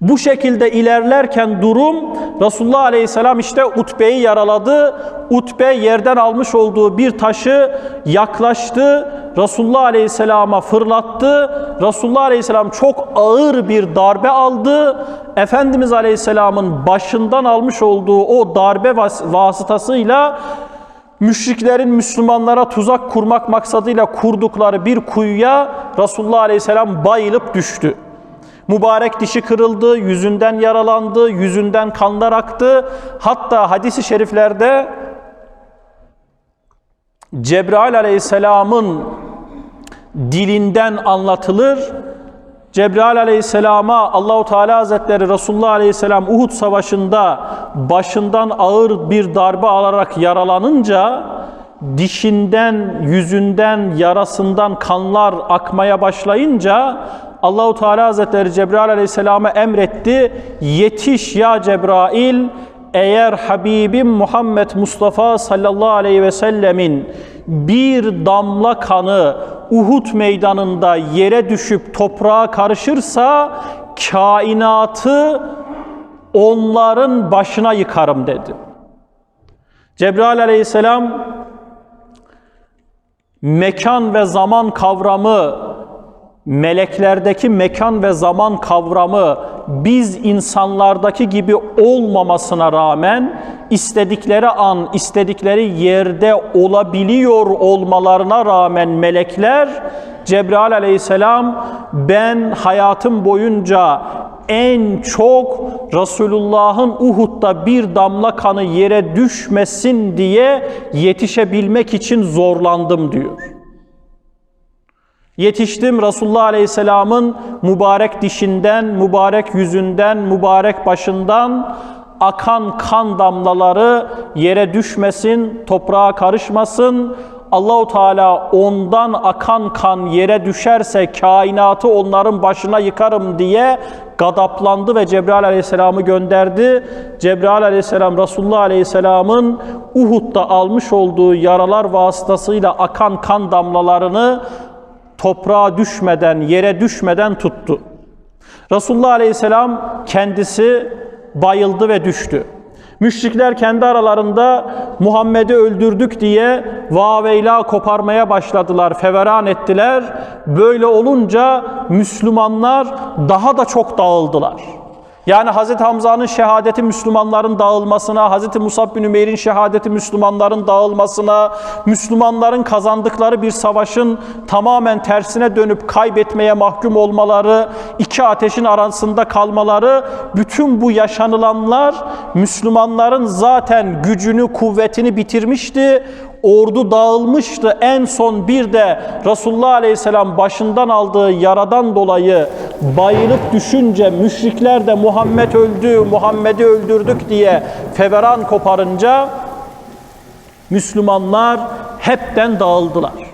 Bu şekilde ilerlerken durum Resulullah Aleyhisselam işte Utbe'yi yaraladı. Utbe yerden almış olduğu bir taşı yaklaştı. Resulullah Aleyhisselam'a fırlattı. Resulullah Aleyhisselam çok ağır bir darbe aldı. Efendimiz Aleyhisselam'ın başından almış olduğu o darbe vas- vasıtasıyla müşriklerin Müslümanlara tuzak kurmak maksadıyla kurdukları bir kuyuya Resulullah Aleyhisselam bayılıp düştü. Mübarek dişi kırıldı, yüzünden yaralandı, yüzünden kanlar aktı. Hatta hadisi şeriflerde Cebrail aleyhisselamın dilinden anlatılır. Cebrail aleyhisselama Allahu Teala Hazretleri Resulullah aleyhisselam Uhud savaşında başından ağır bir darbe alarak yaralanınca dişinden, yüzünden, yarasından kanlar akmaya başlayınca Allahu Teala Hazretleri Cebrail aleyhisselama emretti. Yetiş ya Cebrail eğer Habibim Muhammed Mustafa sallallahu aleyhi ve sellemin bir damla kanı Uhud meydanında yere düşüp toprağa karışırsa kainatı onların başına yıkarım dedi. Cebrail aleyhisselam mekan ve zaman kavramı meleklerdeki mekan ve zaman kavramı biz insanlardaki gibi olmamasına rağmen istedikleri an, istedikleri yerde olabiliyor olmalarına rağmen melekler Cebrail aleyhisselam ben hayatım boyunca en çok Resulullah'ın Uhud'da bir damla kanı yere düşmesin diye yetişebilmek için zorlandım diyor. Yetiştim Resulullah Aleyhisselam'ın mübarek dişinden, mübarek yüzünden, mübarek başından akan kan damlaları yere düşmesin, toprağa karışmasın. Allahu Teala ondan akan kan yere düşerse kainatı onların başına yıkarım diye gadaplandı ve Cebrail Aleyhisselam'ı gönderdi. Cebrail Aleyhisselam Resulullah Aleyhisselam'ın Uhud'da almış olduğu yaralar vasıtasıyla akan kan damlalarını toprağa düşmeden, yere düşmeden tuttu. Resulullah Aleyhisselam kendisi bayıldı ve düştü. Müşrikler kendi aralarında Muhammed'i öldürdük diye vaveyla koparmaya başladılar, feveran ettiler. Böyle olunca Müslümanlar daha da çok dağıldılar. Yani Hz. Hamza'nın şehadeti Müslümanların dağılmasına, Hz. Musab bin Ümeyr'in şehadeti Müslümanların dağılmasına, Müslümanların kazandıkları bir savaşın tamamen tersine dönüp kaybetmeye mahkum olmaları, iki ateşin arasında kalmaları, bütün bu yaşanılanlar Müslümanların zaten gücünü, kuvvetini bitirmişti ordu dağılmıştı. En son bir de Resulullah Aleyhisselam başından aldığı yaradan dolayı bayılıp düşünce müşrikler de Muhammed öldü, Muhammed'i öldürdük diye feveran koparınca Müslümanlar hepten dağıldılar.